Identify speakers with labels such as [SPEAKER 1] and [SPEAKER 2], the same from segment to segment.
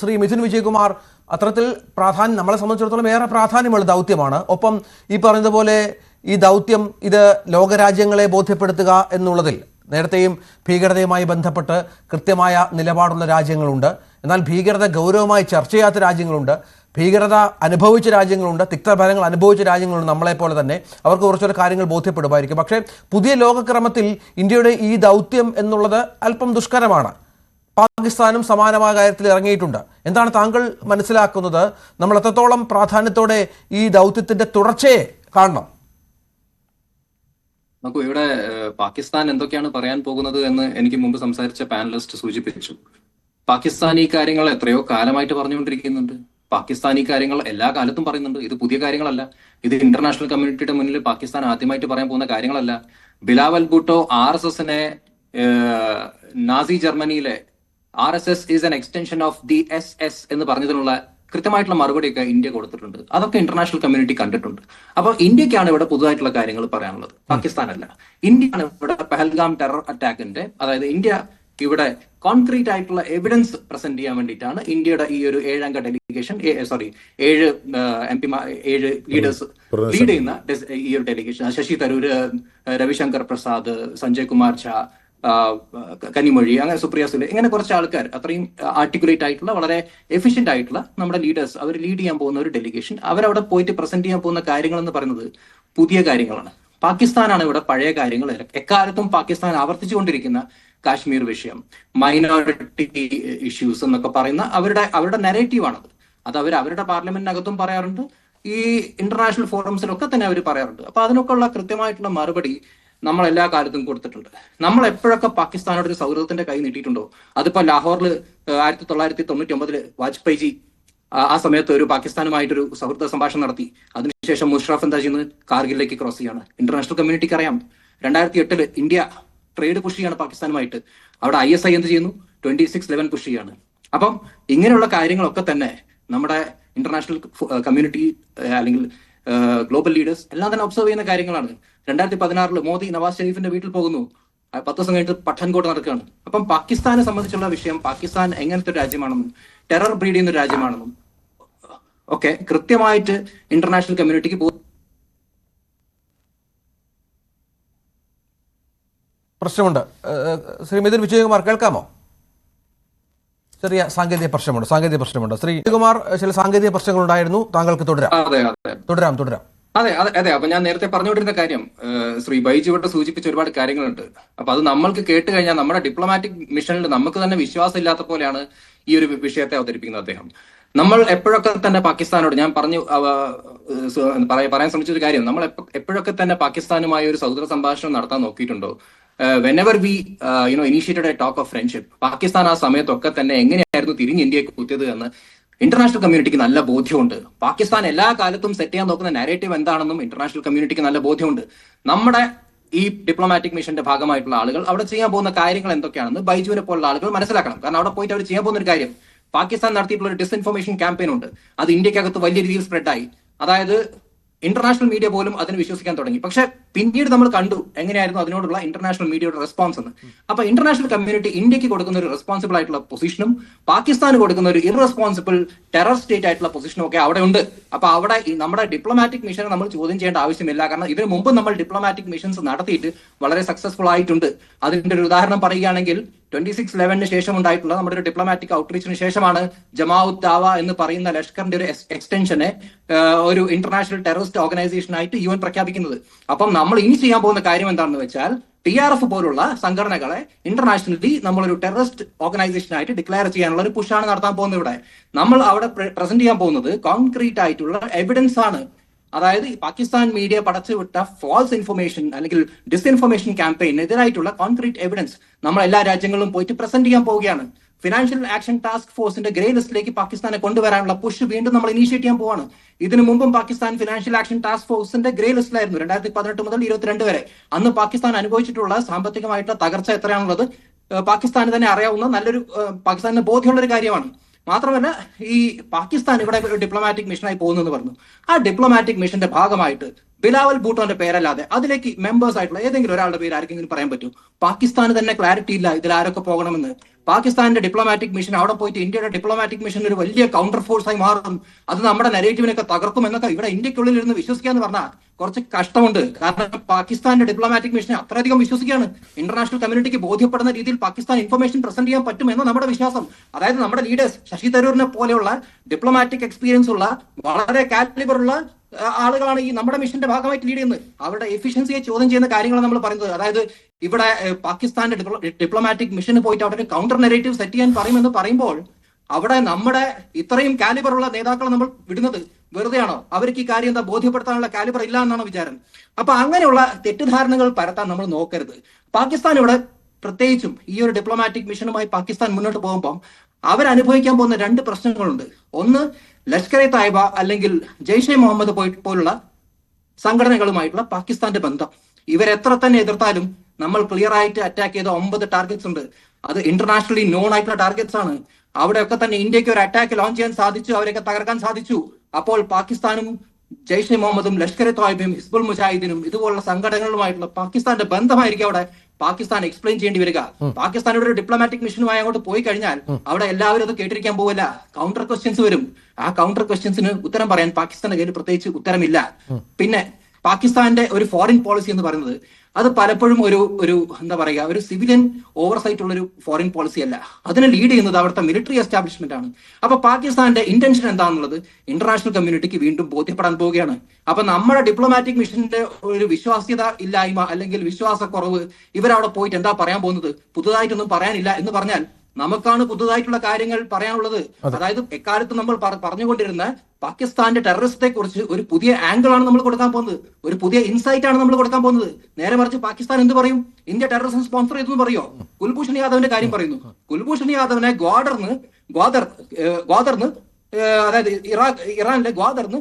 [SPEAKER 1] ശ്രീ മിഥുൻ വിജയകുമാർ അത്തരത്തിൽ പ്രാധാന്യം നമ്മളെ സംബന്ധിച്ചിടത്തോളം ഏറെ പ്രാധാന്യമുള്ള ദൗത്യമാണ് ഒപ്പം ഈ പറഞ്ഞതുപോലെ ഈ ദൗത്യം ഇത് ലോകരാജ്യങ്ങളെ ബോധ്യപ്പെടുത്തുക എന്നുള്ളതിൽ നേരത്തെയും ഭീകരതയുമായി ബന്ധപ്പെട്ട് കൃത്യമായ നിലപാടുള്ള രാജ്യങ്ങളുണ്ട് എന്നാൽ ഭീകരത ഗൗരവമായി ചർച്ച ചെയ്യാത്ത രാജ്യങ്ങളുണ്ട് ഭീകരത അനുഭവിച്ച രാജ്യങ്ങളുണ്ട് തിക്തഫലങ്ങൾ അനുഭവിച്ച രാജ്യങ്ങളുണ്ട് നമ്മളെപ്പോലെ തന്നെ അവർക്ക് കുറച്ചൊരു കാര്യങ്ങൾ ബോധ്യപ്പെടുമായിരിക്കും പക്ഷേ പുതിയ ലോകക്രമത്തിൽ ഇന്ത്യയുടെ ഈ ദൗത്യം എന്നുള്ളത് അല്പം ദുഷ്കരമാണ് പാകിസ്ഥാനും സമാനമായ കാര്യത്തിൽ ഇറങ്ങിയിട്ടുണ്ട് എന്താണ് താങ്കൾ മനസ്സിലാക്കുന്നത് നമ്മൾ എത്രത്തോളം പ്രാധാന്യത്തോടെ ഈ ദൗത്യത്തിന്റെ തുടർച്ചയെ കാണണം
[SPEAKER 2] നമുക്ക് ഇവിടെ പാകിസ്ഥാൻ എന്തൊക്കെയാണ് പറയാൻ പോകുന്നത് എന്ന് എനിക്ക് മുമ്പ് സംസാരിച്ച പാനലിസ്റ്റ് സൂചിപ്പിച്ചു പാകിസ്ഥാൻ ഈ കാര്യങ്ങൾ എത്രയോ കാലമായിട്ട് പറഞ്ഞുകൊണ്ടിരിക്കുന്നുണ്ട് പാകിസ്ഥാൻ ഈ കാര്യങ്ങൾ എല്ലാ കാലത്തും പറയുന്നുണ്ട് ഇത് പുതിയ കാര്യങ്ങളല്ല ഇത് ഇന്റർനാഷണൽ കമ്മ്യൂണിറ്റിയുടെ മുന്നിൽ പാകിസ്ഥാൻ ആദ്യമായിട്ട് പറയാൻ പോകുന്ന കാര്യങ്ങളല്ല ബിലാവൽ ഭൂട്ടോ ആർ എസ് എസിനെ നാസി ജർമ്മനിയിലെ R S S is an extension of the S S എന്ന് പറഞ്ഞതിനുള്ള കൃത്യമായിട്ടുള്ള മറുപടിയൊക്കെ ഇന്ത്യ കൊടുത്തിട്ടുണ്ട് അതൊക്കെ ഇന്റർനാഷണൽ കമ്മ്യൂണിറ്റി കണ്ടിട്ടുണ്ട് അപ്പോൾ ഇന്ത്യക്കാണ് ഇവിടെ പുതുതായിട്ടുള്ള കാര്യങ്ങൾ പറയാനുള്ളത് പാകിസ്ഥാനല്ല ആണ് ഇവിടെ പഹൽഗാം ടെറർ അറ്റാക്കിന്റെ അതായത് ഇന്ത്യ ഇവിടെ കോൺക്രീറ്റ് ആയിട്ടുള്ള എവിഡൻസ് പ്രസന്റ് ചെയ്യാൻ വേണ്ടിയിട്ടാണ് ഇന്ത്യയുടെ ഈ ഒരു ഏഴംഗ ഡെലിഗേഷൻ സോറി ഏഴ് എം പിമാർ ഏഴ് ലീഡേഴ്സ് ലീഡ് ചെയ്യുന്ന ഈ ഒരു ഡെലിഗേഷൻ ശശി തരൂര് രവിശങ്കർ പ്രസാദ് സഞ്ജയ് കുമാർ ഝാ കനിമൊഴി അങ്ങനെ സുപ്രിയ സുലെ ഇങ്ങനെ കുറച്ച് ആൾക്കാർ അത്രയും ആർട്ടിക്കുലേറ്റ് ആയിട്ടുള്ള വളരെ എഫിഷ്യന്റ് ആയിട്ടുള്ള നമ്മുടെ ലീഡേഴ്സ് അവർ ലീഡ് ചെയ്യാൻ പോകുന്ന ഒരു ഡെലിഗേഷൻ അവരവിടെ പോയിട്ട് പ്രസന്റ് ചെയ്യാൻ പോകുന്ന കാര്യങ്ങൾ എന്ന് പറയുന്നത് പുതിയ കാര്യങ്ങളാണ് പാകിസ്ഥാനാണ് ഇവിടെ പഴയ കാര്യങ്ങൾ എക്കാലത്തും പാകിസ്ഥാൻ ആവർത്തിച്ചുകൊണ്ടിരിക്കുന്ന കാശ്മീർ വിഷയം മൈനോറിറ്റി ഇഷ്യൂസ് എന്നൊക്കെ പറയുന്ന അവരുടെ അവരുടെ നെറേറ്റീവാണത് അത് അവർ അവരുടെ പാർലമെന്റിനകത്തും പറയാറുണ്ട് ഈ ഇന്റർനാഷണൽ ഫോറംസിലൊക്കെ തന്നെ അവർ പറയാറുണ്ട് അപ്പൊ അതിനൊക്കെയുള്ള കൃത്യമായിട്ടുള്ള മറുപടി നമ്മൾ എല്ലാ കാലത്തും കൊടുത്തിട്ടുണ്ട് നമ്മൾ എപ്പോഴൊക്കെ പാകിസ്ഥാനോട് ഒരു സൗഹൃദത്തിന്റെ കൈ നീട്ടിയിട്ടുണ്ടോ അതിപ്പോ ലാഹോറിൽ ആയിരത്തി തൊള്ളായിരത്തി തൊണ്ണൂറ്റി ഒമ്പതിൽ വാജ്പേയിജി ആ സമയത്ത് ഒരു പാകിസ്ഥാനുമായിട്ടൊരു സൗഹൃദ സംഭാഷണം നടത്തി അതിനുശേഷം മുഷറഫ് എന്താ ചെയ്യുന്നത് കാർഗിലേക്ക് ക്രോസ് ചെയ്യാണ് ഇന്റർനാഷണൽ കമ്മ്യൂണിറ്റിക്ക് അറിയാം രണ്ടായിരത്തി എട്ടില് ഇന്ത്യ ട്രേഡ് പുഷ് ചെയ്യാണ് പാകിസ്ഥാനുമായിട്ട് അവിടെ ഐ എസ് ഐ എന്ത് ചെയ്യുന്നു ട്വന്റി സിക്സ് ലെവൻ പുഷ് ചെയ്യാണ് അപ്പം ഇങ്ങനെയുള്ള കാര്യങ്ങളൊക്കെ തന്നെ നമ്മുടെ ഇന്റർനാഷണൽ കമ്മ്യൂണിറ്റി അല്ലെങ്കിൽ ഗ്ലോബൽ ലീഡേഴ്സ് എല്ലാം തന്നെ ഒബ്സർവ് ചെയ്യുന്ന കാര്യങ്ങളാണ് രണ്ടായിരത്തി പതിനാറിൽ മോദി നവാസ് ഷെരീഫിന്റെ വീട്ടിൽ പോകുന്നു പത്ത് ദിവസം കഴിഞ്ഞിട്ട് പഠൻകോട്ട് നടക്കുകയാണ് അപ്പം പാകിസ്ഥാനെ സംബന്ധിച്ചുള്ള വിഷയം പാകിസ്ഥാൻ എങ്ങനത്തെ ഒരു രാജ്യമാണെന്നും ടെറർ ബ്രീഡ് ചെയ്യുന്ന ഒരു രാജ്യമാണെന്നും ഓക്കെ കൃത്യമായിട്ട് ഇന്റർനാഷണൽ കമ്മ്യൂണിറ്റിക്ക്
[SPEAKER 1] പ്രശ്നമുണ്ട് ശ്രീ മിഥുൻ വിജയകുമാർ കേൾക്കാമോ ചെറിയ സാങ്കേതിക പ്രശ്നമുണ്ട് സാങ്കേതിക പ്രശ്നമുണ്ട് ശ്രീ കുമാർ ചില സാങ്കേതിക പ്രശ്നങ്ങൾ ഉണ്ടായിരുന്നു താങ്കൾക്ക് തുടരാം
[SPEAKER 2] തുടരാം തുടരാം അതെ അതെ അതെ അപ്പൊ ഞാൻ നേരത്തെ പറഞ്ഞുകൊണ്ടിരുന്ന കാര്യം ശ്രീ ബൈജു ഇവിടെ സൂചിപ്പിച്ച ഒരുപാട് കാര്യങ്ങളുണ്ട് അപ്പൊ അത് നമ്മൾക്ക് കേട്ട് കഴിഞ്ഞാൽ നമ്മുടെ ഡിപ്ലോമാറ്റിക് മിഷനിൽ നമുക്ക് തന്നെ വിശ്വാസം ഇല്ലാത്ത പോലെയാണ് ഈ ഒരു വിഷയത്തെ അവതരിപ്പിക്കുന്നത് അദ്ദേഹം നമ്മൾ എപ്പോഴൊക്കെ തന്നെ പാകിസ്ഥാനോട് ഞാൻ പറഞ്ഞു പറയാൻ ശ്രമിച്ച ഒരു കാര്യം നമ്മൾ എപ്പോഴൊക്കെ തന്നെ പാകിസ്ഥാനുമായി ഒരു സൗഹൃദ സംഭാഷണം നടത്താൻ നോക്കിയിട്ടുണ്ടോ whenever we you know initiated a talk of friendship Pakistan ആ സമയത്തൊക്കെ തന്നെ എങ്ങനെയായിരുന്നു തിരിഞ്ഞ് ഇന്ത്യയെ കുത്തിയത് എന്ന് ഇന്റർനാഷണൽ കമ്മ്യൂണിറ്റിക്ക് നല്ല ബോധ്യമുണ്ട് പാകിസ്ഥാൻ എല്ലാ കാലത്തും സെറ്റ് ചെയ്യാൻ നോക്കുന്ന നാരേറ്റീവ് എന്താണെന്നും ഇന്റർനാഷണൽ കമ്മ്യൂണിറ്റിക്ക് നല്ല ബോധ്യമുണ്ട് നമ്മുടെ ഈ ഡിപ്ലോമാറ്റിക് മിഷന്റെ ഭാഗമായിട്ടുള്ള ആളുകൾ അവിടെ ചെയ്യാൻ പോകുന്ന കാര്യങ്ങൾ എന്തൊക്കെയാണെന്ന് ബൈജുവിനെ പോലുള്ള ആളുകൾ മനസ്സിലാക്കണം കാരണം അവിടെ പോയിട്ട് അവർ ചെയ്യാൻ പോകുന്ന ഒരു കാര്യം പാകിസ്ഥാൻ നടത്തിയിട്ടുള്ള ഒരു ഡിസ്ഇൻഫർമേഷൻ ക്യാമ്പയിൻ ഉണ്ട് അത് ഇന്ത്യക്കകത്ത് വലിയ രീതിയിൽ സ്പ്രെഡായി അതായത് ഇന്റർനാഷണൽ മീഡിയ പോലും അതിന് വിശ്വസിക്കാൻ തുടങ്ങി പക്ഷെ പിന്നീട് നമ്മൾ കണ്ടു എങ്ങനെയായിരുന്നു അതിനോടുള്ള ഇന്റർനാഷണൽ മീഡിയയുടെ റെസ്പോൺസ് എന്ന് അപ്പൊ ഇന്റർനാഷണൽ കമ്മ്യൂണിറ്റി ഇന്ത്യക്ക് കൊടുക്കുന്ന ഒരു റെസ്പോൺസിബിൾ ആയിട്ടുള്ള പൊസിഷനും പാകിസ്ഥാന് കൊടുക്കുന്ന ഒരു ഇറസ്പോൺസിബിൾ ടെറർ സ്റ്റേറ്റ് ആയിട്ടുള്ള പൊസിഷനും ഒക്കെ അവിടെ ഉണ്ട് അപ്പൊ അവിടെ നമ്മുടെ ഡിപ്ലോമാറ്റിക് മിഷനെ നമ്മൾ ചോദ്യം ചെയ്യേണ്ട ആവശ്യമില്ല കാരണം ഇതിനു മുമ്പ് നമ്മൾ ഡിപ്ലോമാറ്റിക് മിഷൻസ് നടത്തിയിട്ട് വളരെ സക്സസ്ഫുൾ ആയിട്ടുണ്ട് അതിന്റെ ഒരു ഉദാഹരണം പറയുകയാണെങ്കിൽ ട്വന്റി സിക്സ് ലെവനിന് ശേഷം ഉണ്ടായിട്ടുള്ള നമ്മുടെ ഒരു ഡിപ്ലോമാറ്റിക് ഔട്ട്റീച്ചിന് ശേഷമാണ് ജമാഉത്ത് ദാവ എന്ന് പറയുന്ന ലഷ്കറിന്റെ ഒരു എക്സ്റ്റൻഷനെ ഒരു ഇന്റർനാഷണൽ ടെററിസ്റ്റ് ആയിട്ട് യു എൻ പ്രഖ്യാപിക്കുന്നത് അപ്പം നമ്മൾ ഇനി ചെയ്യാൻ പോകുന്ന കാര്യം എന്താണെന്ന് വെച്ചാൽ ടി ആർ എഫ് പോലുള്ള സംഘടനകളെ ഇന്റർനാഷണലി നമ്മളൊരു ടെററിസ്റ്റ് ആയിട്ട് ഡിക്ലെയർ ചെയ്യാനുള്ള ഒരു പുഷാണ് നടത്താൻ പോകുന്നത് ഇവിടെ നമ്മൾ അവിടെ പ്രസന്റ് ചെയ്യാൻ പോകുന്നത് കോൺക്രീറ്റ് ആയിട്ടുള്ള എവിഡൻസ് ആണ് അതായത് പാകിസ്ഥാൻ മീഡിയ പടച്ചുവിട്ട ഫോൾസ് ഇൻഫർമേഷൻ അല്ലെങ്കിൽ ഡിസ്ഇൻഫർമേഷൻ ക്യാമ്പയിനെതിരായിട്ടുള്ള കോൺക്രീറ്റ് എവിഡൻസ് നമ്മൾ എല്ലാ രാജ്യങ്ങളിലും പോയിട്ട് പ്രസന്റ് ചെയ്യാൻ പോവുകയാണ് ഫിനാൻഷ്യൽ ആക്ഷൻ ടാസ്ക് ഫോഴ്സിന്റെ ഗ്രേ ലിസ്റ്റിലേക്ക് പാകിസ്ഥാനെ കൊണ്ടുവരാനുള്ള പുഷ് വീണ്ടും നമ്മൾ ഇനീഷ്യേറ്റ് ചെയ്യാൻ പോവാണ് ഇതിനു മുമ്പും പാകിസ്ഥാൻ ഫിനാൻഷ്യൽ ആക്ഷൻ ടാസ്ക് ഫോഴ്സിന്റെ ഗ്രേ ലിസ്റ്റിലായിരുന്നു രണ്ടായിരത്തി പതിനെട്ട് മുതൽ ഇരുപത്തിരണ്ട് വരെ അന്ന് പാകിസ്ഥാൻ അനുഭവിച്ചിട്ടുള്ള സാമ്പത്തികമായിട്ടുള്ള തകർച്ച എത്രയാണുള്ളത് പാകിസ്ഥാന് തന്നെ അറിയാവുന്ന നല്ലൊരു പാകിസ്ഥാനിന് ബോധ്യമുള്ള ഒരു കാര്യമാണ് മാത്രമല്ല ഈ പാകിസ്ഥാൻ ഇവിടെ ഒരു ഡിപ്ലോമാറ്റിക് മിഷനായി എന്ന് പറഞ്ഞു ആ ഡിപ്ലോമാറ്റിക് മിഷന്റെ ഭാഗമായിട്ട് ബിലാവൽ ഭൂട്ടോന്റെ പേരല്ലാതെ അതിലേക്ക് മെമ്പേഴ്സ് ആയിട്ടുള്ള ഏതെങ്കിലും ഒരാളുടെ പേര് ആർക്കെങ്കിലും പറയാൻ പറ്റൂ പാകിസ്ഥാന് തന്നെ ക്ലാരിറ്റി ഇല്ല ഇതിൽ ആരൊക്കെ പോകണമെന്ന് പാകിസ്ഥാന്റെ ഡിപ്ലോമാറ്റിക് മിഷൻ അവിടെ പോയിട്ട് ഇന്ത്യയുടെ ഡിപ്ലോമാറ്റിക് മിഷൻ ഒരു വലിയ കൗണ്ടർ ഫോഴ്സായി മാറും അത് നമ്മുടെ നെഗറ്റീവിനൊക്കെ തകർക്കും എന്നൊക്കെ ഇവിടെ ഇന്ത്യക്കുള്ളിൽ ഇരുന്ന് വിശ്വസിക്കുക എന്ന് പറഞ്ഞാൽ കുറച്ച് കഷ്ടമുണ്ട് കാരണം പാകിസ്ഥാന്റെ ഡിപ്ലോമാറ്റിക് മിഷനെ അത്രയധികം വിശ്വസിക്കുകയാണ് ഇന്റർനാഷണൽ കമ്മ്യൂണിറ്റിക്ക് ബോധ്യപ്പെടുന്ന രീതിയിൽ പാകിസ്ഥാൻ ഇൻഫർമേഷൻ പ്രസന്റ് ചെയ്യാൻ പറ്റും എന്ന നമ്മുടെ വിശ്വാസം അതായത് നമ്മുടെ ലീഡേഴ്സ് ശശി തരൂരിനെ പോലെയുള്ള ഡിപ്ലോമാറ്റിക് എക്സ്പീരിയൻസ് ഉള്ള വളരെ കാലിബറുള്ള ആളുകളാണ് ഈ നമ്മുടെ മിഷന്റെ ഭാഗമായിട്ട് ലീഡ് ചെയ്യുന്നത് അവരുടെ എഫിഷ്യൻസിയെ ചോദ്യം ചെയ്യുന്ന കാര്യങ്ങളാണ് നമ്മൾ പറയുന്നത് അതായത് ഇവിടെ പാകിസ്ഥാന്റെ ഡിപ്ലോമാറ്റിക് മിഷന് പോയിട്ട് അവിടെ ഒരു കൗണ്ടർ നെറേറ്റീവ് സെറ്റ് ചെയ്യാൻ പറയുമെന്ന് പറയുമ്പോൾ അവിടെ നമ്മുടെ ഇത്രയും കാലിബറുള്ള നേതാക്കളെ നമ്മൾ വിടുന്നത് വെറുതെയാണോ അവർക്ക് ഈ കാര്യം എന്താ ബോധ്യപ്പെടുത്താനുള്ള കാലിബർ ഇല്ല എന്നാണ് വിചാരം അപ്പൊ അങ്ങനെയുള്ള തെറ്റിദ്ധാരണകൾ പരത്താൻ നമ്മൾ നോക്കരുത് പാകിസ്ഥാൻ ഇവിടെ പ്രത്യേകിച്ചും ഈ ഒരു ഡിപ്ലോമാറ്റിക് മിഷനുമായി പാകിസ്ഥാൻ മുന്നോട്ട് പോകുമ്പോൾ അവരനുഭവിക്കാൻ പോകുന്ന രണ്ട് പ്രശ്നങ്ങളുണ്ട് ഒന്ന് ലഷ്കർ എ തായ്ബ അല്ലെങ്കിൽ ജെയ്ഷെ മുഹമ്മദ് പോലുള്ള സംഘടനകളുമായിട്ടുള്ള പാകിസ്ഥാന്റെ ബന്ധം ഇവരെത്ര തന്നെ എതിർത്താലും നമ്മൾ ക്ലിയർ ആയിട്ട് അറ്റാക്ക് ചെയ്ത ഒമ്പത് ടാർഗറ്റ്സ് ഉണ്ട് അത് ഇന്റർനാഷണലി നോൺ ആയിട്ടുള്ള ടാർഗറ്റ്സ് ആണ് അവിടെയൊക്കെ തന്നെ ഇന്ത്യക്ക് ഒരു അറ്റാക്ക് ലോഞ്ച് ചെയ്യാൻ സാധിച്ചു അവരെയൊക്കെ തകർക്കാൻ സാധിച്ചു അപ്പോൾ പാകിസ്ഥാനും ജെയ്ഷെ മുഹമ്മദും ലഷ്കർ എ തായ്ബയും ഹിസ്ബുൾ മുജാഹിദിനും ഇതുപോലുള്ള സംഘടനകളുമായിട്ടുള്ള പാകിസ്ഥാന്റെ ബന്ധമായിരിക്കും അവിടെ പാകിസ്ഥാൻ എക്സ്പ്ലെയിൻ ചെയ്യേണ്ടി വരിക പാകിസ്ഥാൻ ഇവിടെ ഡിപ്ലോമാറ്റിക് മിഷനുമായി അങ്ങോട്ട് പോയി കഴിഞ്ഞാൽ അവിടെ എല്ലാവരും അത് കേട്ടിരിക്കാൻ പോവില്ല കൗണ്ടർ ക്വസ്റ്റ്യൻസ് വരും ആ കൗണ്ടർ ക്വസ്റ്റ്യൻസിന് ഉത്തരം പറയാൻ പാകിസ്ഥാന്റെ കയ്യിൽ പ്രത്യേകിച്ച് ഉത്തരമില്ല പിന്നെ പാകിസ്ഥാന്റെ ഒരു ഫോറിൻ പോളിസി എന്ന് പറയുന്നത് അത് പലപ്പോഴും ഒരു ഒരു എന്താ പറയുക ഒരു സിവിലിയൻ ഓവർസൈറ്റ് ഉള്ള ഒരു ഫോറിൻ പോളിസി അല്ല അതിനെ ലീഡ് ചെയ്യുന്നത് അവിടുത്തെ മിലിറ്ററി എസ്റ്റാബ്ലിഷ്മെന്റ് ആണ് അപ്പൊ പാകിസ്ഥാന്റെ ഇന്റൻഷൻ എന്താണെന്നുള്ളത് ഇന്റർനാഷണൽ കമ്മ്യൂണിറ്റിക്ക് വീണ്ടും ബോധ്യപ്പെടാൻ പോവുകയാണ് അപ്പൊ നമ്മുടെ ഡിപ്ലോമാറ്റിക് മിഷന്റെ ഒരു വിശ്വാസ്യത ഇല്ലായ്മ അല്ലെങ്കിൽ വിശ്വാസക്കുറവ് ഇവരവിടെ പോയിട്ട് എന്താ പറയാൻ പോകുന്നത് പുതുതായിട്ടൊന്നും പറയാനില്ല എന്ന് പറഞ്ഞാൽ നമുക്കാണ് പുതുതായിട്ടുള്ള കാര്യങ്ങൾ പറയാനുള്ളത് അതായത് എക്കാലത്ത് നമ്മൾ പറഞ്ഞുകൊണ്ടിരുന്ന പാകിസ്ഥാന്റെ ടെററിസത്തെ കുറിച്ച് ഒരു പുതിയ ആംഗിൾ ആണ് നമ്മൾ കൊടുക്കാൻ പോകുന്നത് ഒരു പുതിയ ഇൻസൈറ്റ് ആണ് നമ്മൾ കൊടുക്കാൻ പോകുന്നത് നേരെ മറിച്ച് പാകിസ്ഥാൻ എന്ത് പറയും ഇന്ത്യ ടെററിസം സ്പോൺസർ ചെയ്തു എന്ന് പറയോ കുൽഭൂഷൺ യാദവിന്റെ കാര്യം പറയുന്നു കുൽഭൂഷൺ യാദവിനെ ഗ്വാദർന്ന് ഗ്വാദർ ഗ്വാദർന്ന് അതായത് ഇറാഖ് ഇറാനിലെ ഗ്വാദർന്ന്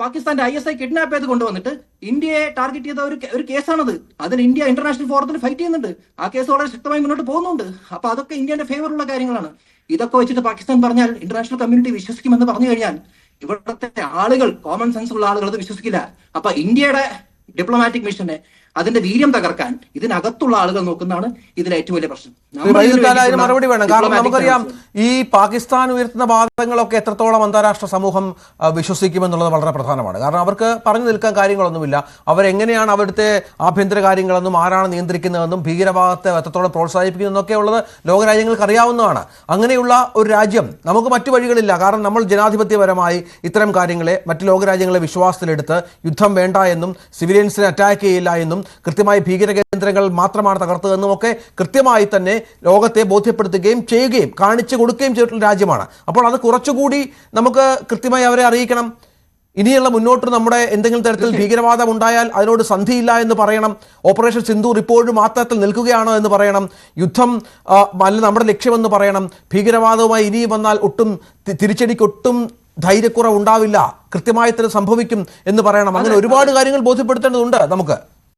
[SPEAKER 2] പാകിസ്ഥാന്റെ ഐ എസ് ഐ കിഡ്നാപ്പ് ചെയ്ത് കൊണ്ടുവന്നിട്ട് ഇന്ത്യയെ ടാർഗറ്റ് ചെയ്ത ഒരു കേസാണത് അതിന് ഇന്ത്യ ഇന്റർനാഷണൽ ഫോറത്തിൽ ഫൈറ്റ് ചെയ്യുന്നുണ്ട് ആ കേസ് വളരെ ശക്തമായി മുന്നോട്ട് പോകുന്നുണ്ട് അപ്പൊ അതൊക്കെ ഇന്ത്യന്റെ ഫേവറുള്ള കാര്യങ്ങളാണ് ഇതൊക്കെ വെച്ചിട്ട് പാകിസ്ഥാൻ പറഞ്ഞാൽ ഇന്റർനാഷണൽ കമ്മ്യൂണിറ്റി വിശ്വസിക്കുമെന്ന് പറഞ്ഞു കഴിഞ്ഞാൽ ഇവിടുത്തെ ആളുകൾ കോമൺ സെൻസ് ഉള്ള ആളുകൾ അത് വിശ്വസിക്കില്ല അപ്പൊ ഇന്ത്യയുടെ ഡിപ്ലോമാറ്റിക് മിഷനെ അതിന്റെ വീര്യം തകർക്കാൻ ഇതിനകത്തുള്ള ആളുകൾ നോക്കുന്നതാണ് ഇതിലെ ഏറ്റവും വലിയ പ്രശ്നം
[SPEAKER 1] മറുപടി വേണം കാരണം നമുക്കറിയാം ഈ പാകിസ്ഥാൻ ഉയർത്തുന്ന വാദങ്ങളൊക്കെ എത്രത്തോളം അന്താരാഷ്ട്ര സമൂഹം വിശ്വസിക്കുമെന്നുള്ളത് വളരെ പ്രധാനമാണ് കാരണം അവർക്ക് പറഞ്ഞു നിൽക്കാൻ കാര്യങ്ങളൊന്നുമില്ല അവരെങ്ങനെയാണ് അവിടുത്തെ ആഭ്യന്തര കാര്യങ്ങളെന്നും ആരാണ് നിയന്ത്രിക്കുന്നതെന്നും ഭീകരവാദത്തെ എത്രത്തോളം പ്രോത്സാഹിപ്പിക്കുന്നതെന്നൊക്കെ ഉള്ളത് ലോകരാജ്യങ്ങൾക്ക് അറിയാവുന്നതാണ് അങ്ങനെയുള്ള ഒരു രാജ്യം നമുക്ക് മറ്റു വഴികളില്ല കാരണം നമ്മൾ ജനാധിപത്യപരമായി ഇത്തരം കാര്യങ്ങളെ മറ്റ് ലോകരാജ്യങ്ങളെ വിശ്വാസത്തിലെടുത്ത് യുദ്ധം വേണ്ട എന്നും സിവിലിയൻസിനെ അറ്റാക്ക് ചെയ്യില്ല എന്നും കൃത്യമായി ഭീകര കേന്ദ്രങ്ങൾ മാത്രമാണ് തകർത്തതെന്നും ഒക്കെ കൃത്യമായി തന്നെ ലോകത്തെ ബോധ്യപ്പെടുത്തുകയും ചെയ്യുകയും കാണിച്ചു കൊടുക്കുകയും ചെയ്തിട്ടുള്ള രാജ്യമാണ് അപ്പോൾ അത് കുറച്ചുകൂടി നമുക്ക് കൃത്യമായി അവരെ അറിയിക്കണം ഇനിയുള്ള മുന്നോട്ട് നമ്മുടെ എന്തെങ്കിലും തരത്തിൽ ഭീകരവാദം ഉണ്ടായാൽ അതിനോട് സന്ധിയില്ല എന്ന് പറയണം ഓപ്പറേഷൻ സിന്ധു ഇപ്പോഴും മാത്രത്തിൽ നിൽക്കുകയാണോ എന്ന് പറയണം യുദ്ധം അല്ല നമ്മുടെ ലക്ഷ്യമെന്ന് പറയണം ഭീകരവാദവുമായി ഇനിയും വന്നാൽ ഒട്ടും തിരിച്ചടിക്ക് ഒട്ടും ധൈര്യക്കുറവ് ഉണ്ടാവില്ല കൃത്യമായി തന്നെ സംഭവിക്കും എന്ന് പറയണം അങ്ങനെ ഒരുപാട് കാര്യങ്ങൾ ബോധ്യപ്പെടുത്തേണ്ടതുണ്ട് നമുക്ക്